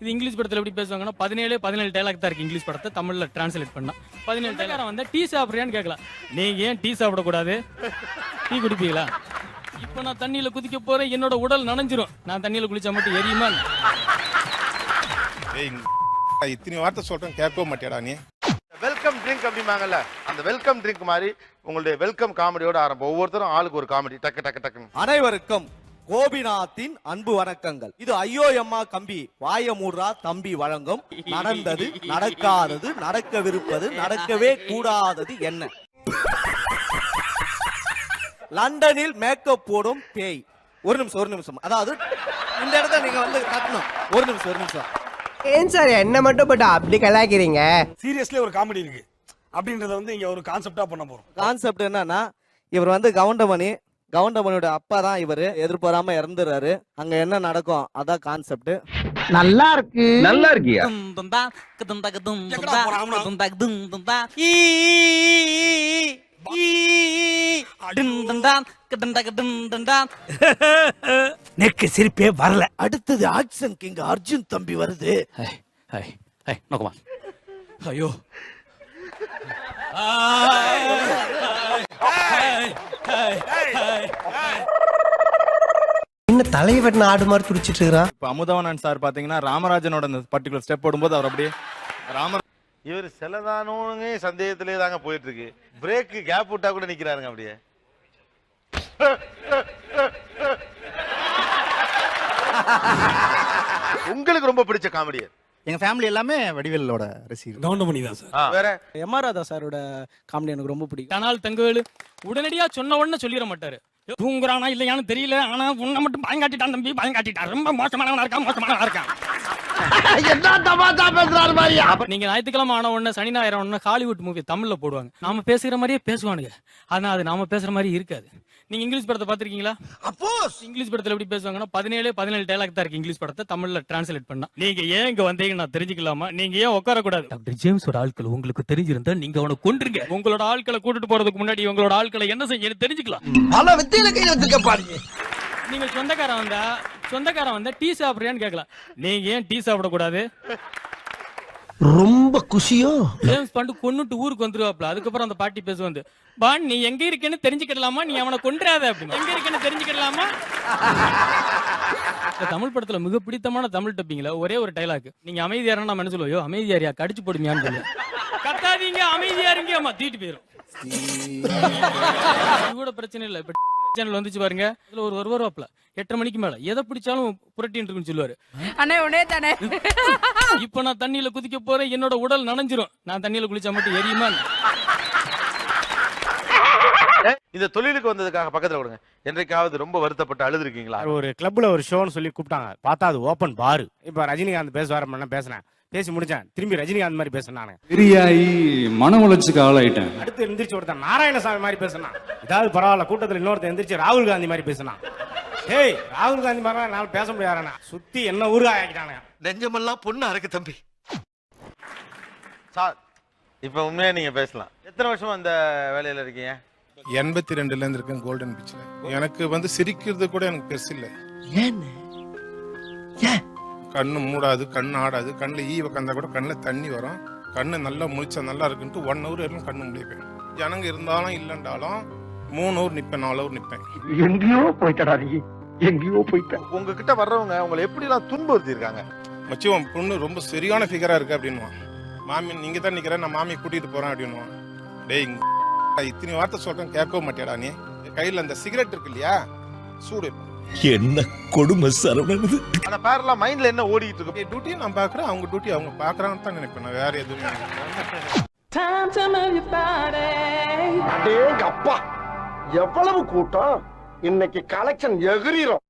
இது இங்கிலீஷ் படத்துல எப்படி பேசுவாங்கன்னா பதினேழு பதினேழு டைலாக் தான் இருக்கு இங்கிலீஷ் படத்தை தமிழ்ல டிரான்ஸ்லேட் பண்ணா. பதினேழு டைலாக் வந்து டீ சாப்பிடுறியான்னு கேட்கலாம். நீங்க ஏன் டீ சாப்பிடக்கூடாது? டீ குடிப்பீங்களா? இப்போ நான் தண்ணியில குதிக்க போறேன். என்னோட உடல் நனைஞ்சிரும். நான் தண்ணியில குளிச்சா மட்டும் எரியுமா? இத்தனை வார்த்தை சொல்றேன் கேட்கவே மாட்டியாடா நீ? வெல்கம் ட்ரிங்க் அப்படிம்பாங்கல்ல அந்த வெல்கம் ட்ரிங்க் மாதிரி உங்களுடைய வெல்கம் காமெடியோட ஆரம்பம். ஒவ்வொருத்தரும் ஆளுக்கு ஒரு காமெடி டக்கு டக்கு டக்குன்னு. அனைவருக்கும் கோபிநாத்தின் அன்பு வணக்கங்கள். இது ஐயோ அம்மா கம்பி வாய மூடுறா தம்பி வழங்கும். நடந்தது நடக்காதது நடக்கவிருப்பது நடக்கவே கூடாதது என்ன? லண்டனில் மேக்கப் போடும் பேய். ஒரு நிமிஷம் ஒரு நிமிஷம். அதாவது இந்த இடத்த நீங்க வந்து கட்டணும் ஒரு நிமிஷம் ஒரு நிமிஷம். ஏன் சார் என்ன மட்டும் போட்டு அப்படி கலாய்க்கிறீங்க? சீரியஸ்லி ஒரு காமெடி இருக்கு. அப்படின்றத வந்து இங்க ஒரு கான்செப்டா பண்ண போறோம். கான்செப்ட் என்னன்னா இவர் வந்து கவுண்டமணி கவுண்டமணியோட அப்பா தான் இவர். எதிர்பாராம இறந்துறாரு. அங்க என்ன நடக்கும்? அதான் கான்செப்ட் நல்லா இருக்கு. நல்லா இருக்கியா? போறான் அவனா? நெக்கு சிரிப்பே வரல. அடுத்தது ஆக்சன் கிங் அர்ஜுன் தம்பி வருது. ஐயோ. என்ன தலைவன் ஆடு மாதிரி துடிச்சிட்டு இருக்கிறான் இப்போ அமுதவனன் சார் பாத்தீங்கன்னா ராமராஜனோட அந்த பர்டிகுலர் ஸ்டெப் போடும்போது அவர் அப்படியே ராம இவர் சிலதானோங்க சந்தேகத்திலே தாங்க போயிட்டு இருக்கு. பிரேக் கேப் விட்டா கூட நிக்கிறாருங்க அப்படியே. உங்களுக்கு ரொம்ப பிடிச்ச காமெடி எங்க ஃபேமிலி எல்லாமே வடிவேலோட ரசிகர். கவுண்டமணி தான் சார். வேற? எம் ஆர் ராதா சாரோட காமெடி எனக்கு ரொம்ப பிடிக்கும். கனால் தங்கவேலு உடனடியா சொன்ன உடனே சொல்லிட மாட்டாரு. தூங்குறானா இல்லையான்னு தெரியல ஆனா உன்னை மட்டும் பயம் காட்டிட்டான் தம்பி பயம் காட்டிட்டான் ரொம்ப மோசமானவனா இருக்கான் மோசமானவனா இருக்கான். நீங்க ஞாயிற்றுக்கிழமை ஆன உடனே சனி ஞாயிறு ஆன உடனே ஹாலிவுட் மூவி தமிழ்ல போடுவாங்க. நாம பேசுகிற மாதிரியே பேசுவானுங்க. ஆனா அது நாம பேசுற மாதிரி இருக்காது. நீங்க இங்கிலீஷ் படத்தை பாத்திருக்கீங்களா இங்கிலீஷ் படத்துல எப்படி பேசுவாங்கன்னா பதினேழு பதினேழு டைலாக் தான் இருக்கு இங்கிலீஷ் படத்தை தமிழ்ல டிரான்ஸ்லேட் பண்ணா. நீங்க ஏன் இங்க வந்தீங்க நான் தெரிஞ்சுக்கலாமா? நீங்க ஏன் உட்கார கூடாது டாக்டர் ஜேம்ஸ் ஒரு ஆட்கள் உங்களுக்கு தெரிஞ்சிருந்தா நீங்க அவனை கொன்றுங்க. உங்களோட ஆட்களை கூட்டிட்டு போறதுக்கு முன்னாடி உங்களோட ஆட்களை என்ன செய்ய தெரிஞ்சுக்கலாம். பல வித்தியில கை வச்சிருக்க பாருங்க. நீங்க சொந்தக்காரன் வந்தா சொந்தக்காரன் வந்தா டீ சாப்பிடுறியான்னு கேட்கலாம் நீங்க ஏன் டீ சாப்பிடக்கூடாது? ரொம்ப குஷியோ? ஜேம்ஸ் பாண்டு கொன்னுட்டு ஊருக்கு வந்துருவாப்ல அதுக்கப்புறம் அந்த பாட்டி பேச வந்து பான் நீ எங்க இருக்கேன்னு தெரிஞ்சுக்கிடலாமா? நீ அவனை கொன்றாத அப்படின்னு. எங்க இருக்கேன்னு தெரிஞ்சுக்கிடலாமா? தமிழ் படத்துல மிக பிடித்தமான தமிழ் டப்பிங்ல ஒரே ஒரு டைலாக் நீங்க அமைதியாரா நம்ம என்ன சொல்லுவோம்? அமைதியாரியா? கடிச்சு போடுமியான்னு கத்தாதீங்க அமைதியா இருங்க அம்மா தீட்டு போயிரும். இது கூட பிரச்சனை இல்ல. இப்ப சேனல் வந்துச்சு பாருங்க. இதுல ஒரு ஒரு வருவாப்ல எட்டரை மணிக்கு மேல. எதை பிடிச்சாலும் புரட்டின்னு இருக்குன்னு சொல்லுவாரு. அண்ணே உடனே தானே. இப்ப நான் தண்ணியில குதிக்க போறேன். என்னோட உடல் நனைஞ்சிரும். நான் தண்ணியில குளிச்சா மட்டும் எரியுமா? இந்த தொழிலுக்கு வந்ததுக்காக பக்கத்துல கொடுங்க என்றைக்காவது ரொம்ப வருத்தப்பட்டு அழுது இருக்கீங்களா ஒரு கிளப்ல ஒரு ஷோன்னு சொல்லி கூப்பிட்டாங்க. பார்த்தா அது ஓப்பன் பார் இப்ப ரஜினிகாந்த் பேசுவார பேசினேன். பேசி முடிச்சேன். திரும்பி ரஜினிகாந்த் மாதிரி பேசினேன் நானு பெரியாயி மன உளைச்சுக்கு ஆளாயிட்டேன். அடுத்து எந்திரிச்சு ஒருத்தன் நாராயணசாமி மாதிரி பேசினான். இதாவது பரவாயில்ல கூட்டத்துல இன்னொருத்தன் எந்திரிச்சு ராகுல் காந்தி மாதிரி பேசினான். ஏய் ராகுல் காந்தி மாதிரி என்னால பேச முடியாதுண்ணா சுத்தி என்ன ஊருகா ஆக்கிட்டானுங்க. நெஞ்சமெல்லாம் பொண்ணு அறக்கு தம்பி. சார் இப்ப உண்மையா நீங்க பேசலாம். எத்தனை வருஷமா அந்த வேலையில இருக்கீங்க? எண்பத்தி ரெண்டுல இருந்து இருக்கேன் கோல்டன் பீச்ல எனக்கு வந்து சிரிக்கிறது கூட எனக்கு பெருசு இல்லை. கண்ணு மூடாது கண்ணு ஆடாது. கண்ணுல ஈ உக்காந்தா கூட கண்ணுல தண்ணி வரும். கண்ணு நல்லா முழிச்சா நல்லா இருக்குன்ட்டு ஒன் ஹவர் வரைக்கும் கண்ணு முடிப்பேன். ஜனங்க இருந்தாலும் இல்லைன்றாலும் மூணு ஹவர் நிப்பேன் நாலு ஹவர் நிப்பேன். எங்கேயோ போயிட்டடா நீ. எங்கேயோ போயிட்ட. உங்ககிட்ட வர்றவங்க உங்களை எப்படி எல்லாம் துன்புறுத்தி இருக்காங்க மச்சி உன் பொண்ணு ரொம்ப சரியான ஃபிகரா இருக்கு அப்படின்னுவான். மாமி நீங்க தான் நிக்கிற நான் மாமியை கூட்டிட்டு போறேன் அப்படின்னுவான். டேய் இங்க இத்தனை வார்த்தை சொல்றேன் கேட்கவே மாட்டியாடா நீ? கையில அந்த சிகரெட் இருக்கு இல்லையா? சூடு. என்ன கொடுமை சரவணன் அந்த பேரெல்லாம் மைண்ட்ல என்ன ஓடிட்டு இருக்கு? டியூட்டி நான் பாக்குறேன் அவங்க டியூட்டி அவங்க பாக்குறாங்கன்னு தான் நினைப்பேன். நான் வேற எதுவுமே. அடேங்க அப்பா எவ்வளவு கூட்டம்? இன்னைக்கு கலெக்ஷன் எகிரிரும்.